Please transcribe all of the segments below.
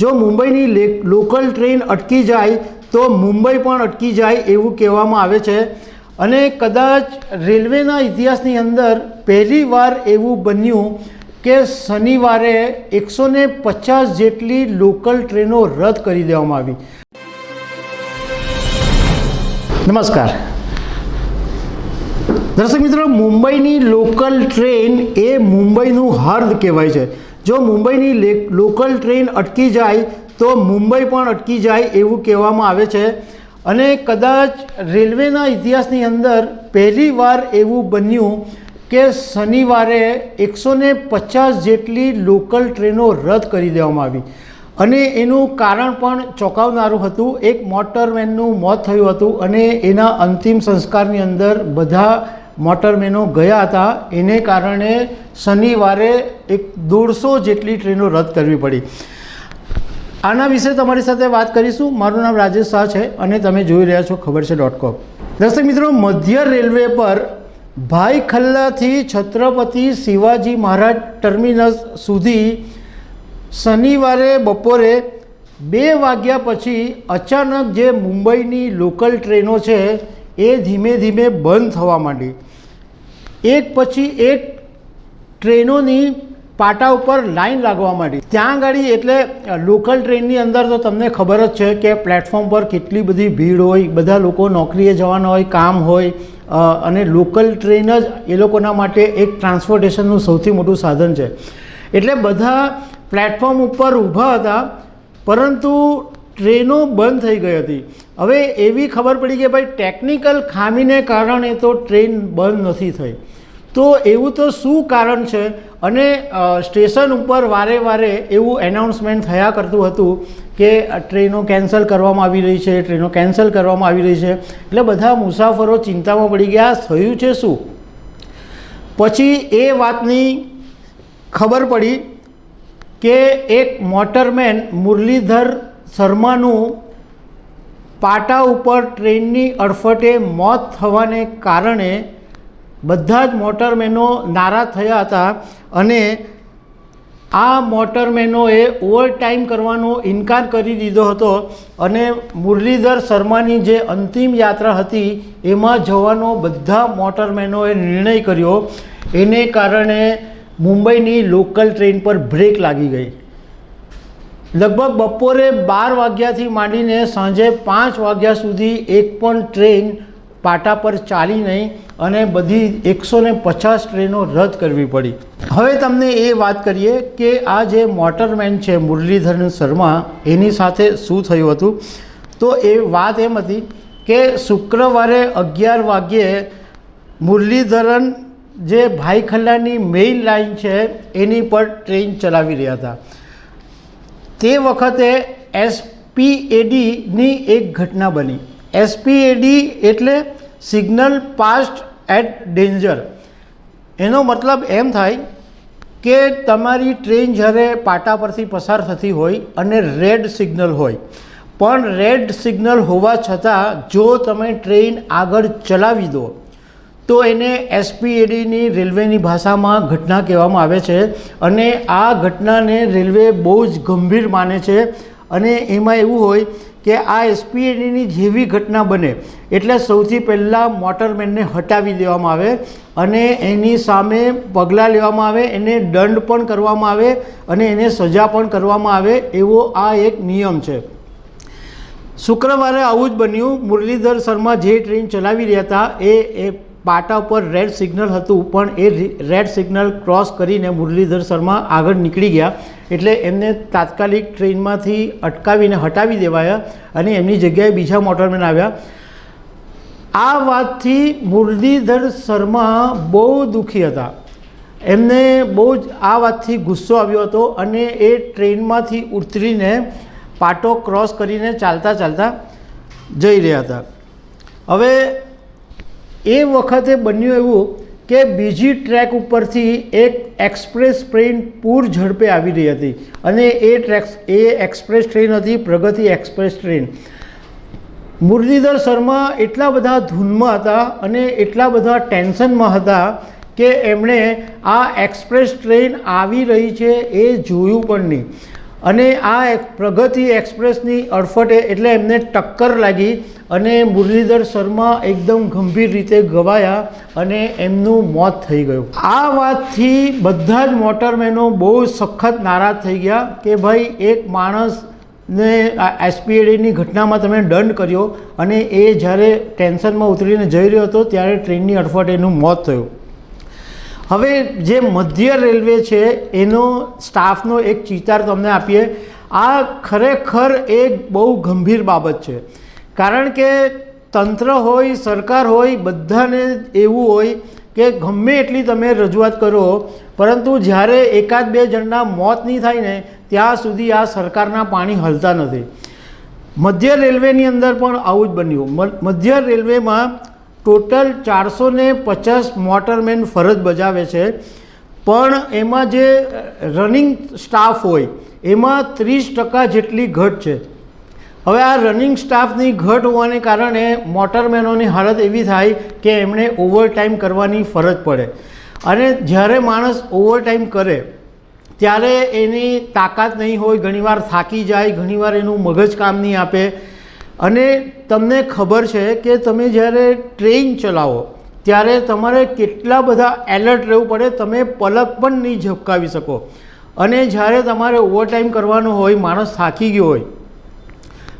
જો મુંબઈની local train અટકી જાય, તો મુંબઈ પણ અટકી જાય એવું કહેવામાં આવે છે. અને કદાચ રેલવેના ઇતિહાસની અંદર પહેલીવાર એવું બન્યું કે શનિવારે એકસો ને પચાસ જેટલી લોકલ ટ્રેનો રદ કરી દેવામાં આવી. નમસ્કાર. દર્શક મિત્રો, મુંબઈની લોકલ ટ્રેન એ મુંબઈનું હર્દ કહેવાય છે. જો મુંબઈની લોકલ ટ્રેન અટકી જાય, તો મુંબઈ પણ અટકી જાય એવું કહેવામાં આવે છે. અને કદાચ રેલવેના ઇતિહાસની અંદર પહેલીવાર એવું બન્યું કે શનિવારે એકસો ને પચાસ જેટલી લોકલ ટ્રેનો રદ કરી દેવામાં આવી. અને એનું કારણ પણ ચોંકાવનારું હતું. એક મોટરમેનનું મોત થયું હતું અને એના અંતિમ સંસ્કારની અંદર બધા મોટરમેનો ગયા હતા. એને કારણે શનિવારે એક દોઢસો જેટલી ટ્રેનો રદ કરવી પડી. આના વિશે તમારી સાથે વાત કરીશું. મારું નામ રાજેશ શાહ છે અને તમે જોઈ રહ્યા છો ખબર છે ડોટ કોમ દર્શક મિત્રો, મધ્ય રેલવે પર ભાઈ ખલ્લાથી છત્રપતિ શિવાજી મહારાજ ટર્મિનસ સુધી શનિવારે બપોરે બે વાગ્યા પછી અચાનક જે મુંબઈની લોકલ ટ્રેનો છે એ ધીમે ધીમે બંધ થવા માંડી. એક પછી એક ટ્રેનોની પાટા ઉપર લાઈન લાગવા માંડી. ત્યાં ગાડી એટલે લોકલ ટ્રેનની અંદર તો તમને ખબર જ છે કે પ્લેટફોર્મ પર કેટલી બધી ભીડ હોય, બધા લોકો નોકરીએ જવાના હોય, કામ હોય અને લોકલ ટ્રેન જ એ લોકોના માટે એક ટ્રાન્સપોર્ટેશનનું સૌથી મોટું સાધન છે. એટલે બધા પ્લેટફોર્મ ઉપર ઊભા હતા, પરંતુ ટ્રેનો બંધ થઈ ગઈ હતી. હવે એવી ખબર પડી કે ભાઈ ટેકનિકલ ખામીને કારણે તો ટ્રેન બંધ નથી થઈ. તો એવું તો શું કારણ છે? અને સ્ટેશન ઉપર વારે વારે એવું એનાઉન્સમેન્ટ થયા કરતું હતું કે ટ્રેનો કેન્સલ કરવામાં આવી રહી છે, ટ્રેનો કેન્સલ કરવામાં આવી રહી છે. એટલે બધા મુસાફરો ચિંતામાં પડી ગયા થયું છે શું? પછી એ વાતની ખબર પડી કે એક મોટરમેન મુરલીધર શર્માનું પાટા ઉપર ટ્રેનની અડફટે મોત થવાને કારણે બધા જ મોટરમેનો નારાજ થયા હતા અને આ મોટરમેનોએ ઓવરટાઈમ કરવાનો ઇનકાર કરી દીધો હતો અને મુરલીધર શર્માની જે અંતિમ યાત્રા હતી, એમાં જવાનો બધા મોટરમેનોએ નિર્ણય કર્યો. એને કારણે મુંબઈની લોકલ ટ્રેન પર બ્રેક લાગી ગઈ. લગભગ બપોરે બાર વાગ્યાથી માંડીને સાંજે પાંચ વાગ્યા સુધી એક પણ ટ્રેન પાટા પર ચાલી નહીં અને બધી એકસો ને પચાસ ટ્રેનો રદ કરવી પડી. હવે તમને એ વાત કરીએ કે આ જે મોટરમેન છે મુરલીધરન શર્મા, એની સાથે શું થયું હતું? તો એ વાત એમ હતી કે શુક્રવારે અગિયાર વાગ્યે મુરલીધરન જે ભાઈ ખલ્લાની મેઇન લાઈન છે, એની પર ટ્રેન ચલાવી રહ્યા હતા. તે વખતે એસપીએડીની એક ઘટના બની. એસપીએડી એટલે સિગ્નલ પાસ્ટ એટ ડેન્જર એનો મતલબ એમ થાય કે તમારી ટ્રેન જ્યારે પાટા પરથી પસાર થતી હોય અને રેડ સિગ્નલ હોય. પણ રેડ સિગ્નલ હોવા છતાં જો તમે ટ્રેન આગળ ચલાવી દો તો એને એસપીએડીની રેલવેની ભાષામાં ઘટના કહેવામાં આવે છે અને આ ઘટનાને રેલવે બહુ જ ગંભીર માને છે અને એમાં એવું હોય કે આ એસપીએડીની જેવી ઘટના બને એટલે સૌથી પહેલાં મોટરમેનને હટાવી દેવામાં આવે અને એની સામે પગલાં લેવામાં આવે, એને દંડ પણ કરવામાં આવે અને એને સજા પણ કરવામાં આવે એવો આ એક નિયમ છે. શુક્રવારે આવું જ બન્યું. મુરલીધર શર્મા જે ટ્રેન ચલાવી રહ્યા હતા એ પાટા ઉપર રેડ સિગ્નલ હતું, પણ એ રેડ સિગ્નલ ક્રોસ કરીને મુરલીધર શર્મા આગળ નીકળી ગયા. એટલે એમને તાત્કાલિક ટ્રેનમાંથી અટકાવીને હટાવી દેવાયા અને એમની જગ્યાએ બીજા મોટરમેન આવ્યા. આ વાતથી મુરલીધર શર્મા બહુ દુઃખી હતા. એમને બહુ જ આ વાતથી ગુસ્સો આવ્યો હતો અને એ ટ્રેનમાંથી ઉતરીને પાટો ક્રોસ કરીને ચાલતા ચાલતા જઈ રહ્યા હતા. હવે એ વખતે બન્યું એવું કે બીજી ટ્રેક ઉપરથી એક એક્સપ્રેસ ટ્રેન પૂર ઝડપે આવી રહી હતી અને એ ટ્રેક એ એક્સપ્રેસ ટ્રેન હતી પ્રગતિ એક્સપ્રેસ ટ્રેન. મુરલીધર શર્મા એટલા બધા ધૂનમાં હતા અને એટલા બધા ટેન્શનમાં હતા કે એમણે આ એક્સપ્રેસ ટ્રેન આવી રહી છે એ જોયું પણ નહીં. અને આ પ્રગતિ એક્સપ્રેસની અડફટે એટલે એમને ટક્કર લાગી અને મુરલીધર શર્મા એકદમ ગંભીર રીતે ગવાયા અને એમનું મોત થઈ ગયું. આ વાતથી બધા જ મોટરમેનો બહુ સખત નારાજ થઈ ગયા કે ભાઈ એક માણસને એસપીએડીની ઘટનામાં તમે દંડ કર્યો અને એ જ્યારે ટેન્શનમાં ઉતરીને જઈ રહ્યો હતો ત્યારે ટ્રેનની અડફટે એનું મોત થયું. હવે જે મધ્ય રેલવે છે, એનો સ્ટાફનો એક ચિતાર તમને આપીએ. આ ખરેખર એક બહુ ગંભીર બાબત છે. કારણ કે તંત્ર હોય, સરકાર હોય, બધાને એવું હોય કે ગમે એટલી તમે રજૂઆત કરો, પરંતુ જ્યારે એકાદ બે જણના મોત નહીં થાય ને, ત્યાં સુધી આ સરકારના પાણી હલતા નથી. મધ્ય રેલવેની અંદર પણ આવું જ બન્યું. મધ્ય રેલવેમાં ટોટલ ચારસો ને પચાસ મોટરમેન ફરજ બજાવે છે. પણ એમાં જે રનિંગ સ્ટાફ હોય, એમાં ત્રીસ ટકા જેટલી ઘટ છે. હવે આ રનિંગ સ્ટાફની ઘટ હોવાને કારણે મોટરમેનોની હાલત એવી થાય કે એમણે ઓવરટાઈમ કરવાની ફરજ પડે. અને જ્યારે માણસ ઓવરટાઈમ કરે, ત્યારે એની તાકાત નહીં હોય, ઘણીવાર થાકી જાય, ઘણીવાર એનું મગજ કામ નહીં આપે. અને તમને ખબર છે કે તમે જ્યારે ટ્રેન ચલાવો, ત્યારે તમારે કેટલા બધા એલર્ટ રહેવું પડે, તમે પલક પણ નહીં ઝબકાવી શકો. અને જ્યારે તમારે ઓવરટાઈમ કરવાનો હોય, માણસ થાકી ગયો હોય.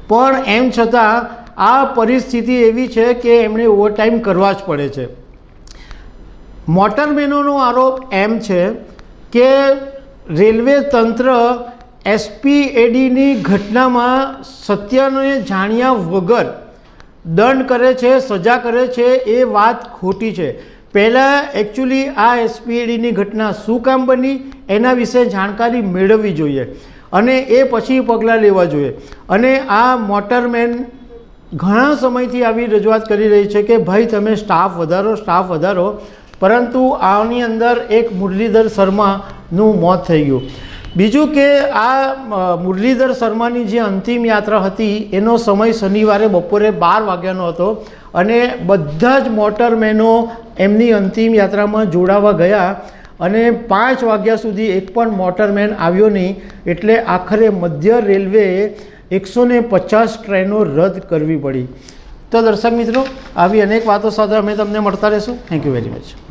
પણ એમ છતાં, આ પરિસ્થિતિ એવી છે કે એમણે ઓવરટાઈમ કરવા જ પડે છે. મોટરમેનોનો આરોપ એમ છે કે રેલવે તંત્ર એસપીએડીની ઘટનામાં સત્યને જાણ્યા વગર દંડ કરે છે, સજા કરે છે એ વાત ખોટી છે. પહેલાં એકચ્યુઅલી આ એસપીએડીની ઘટના શું કામ બની એના વિશે જાણકારી મેળવવી જોઈએ અને એ પછી પગલાં લેવા જોઈએ. અને આ મોટરમેન ઘણા સમયથી આવી રજૂઆત કરી રહી છે કે ભાઈ તમે સ્ટાફ વધારો સ્ટાફ વધારો. પરંતુ આની અંદર એક મુરલીધર શર્માનું મોત થઈ ગયું. બીજું કે આ મુરલીધર શર્માની જે અંતિમ યાત્રા હતી, એનો સમય શનિવારે બપોરે બાર વાગ્યાનો હતો અને બધા જ મોટરમેનો એમની અંતિમ યાત્રામાં જોડાવા ગયા અને પાંચ વાગ્યા સુધી એક પણ મોટરમેન આવ્યો નહીં. એટલે આખરે મધ્ય રેલવેએ એકસો પચાસ ટ્રેનો રદ કરવી પડી. તો દર્શક મિત્રો, આવી અનેક વાતો સાથે અમે તમને મળતા રહીશું. Thank you very much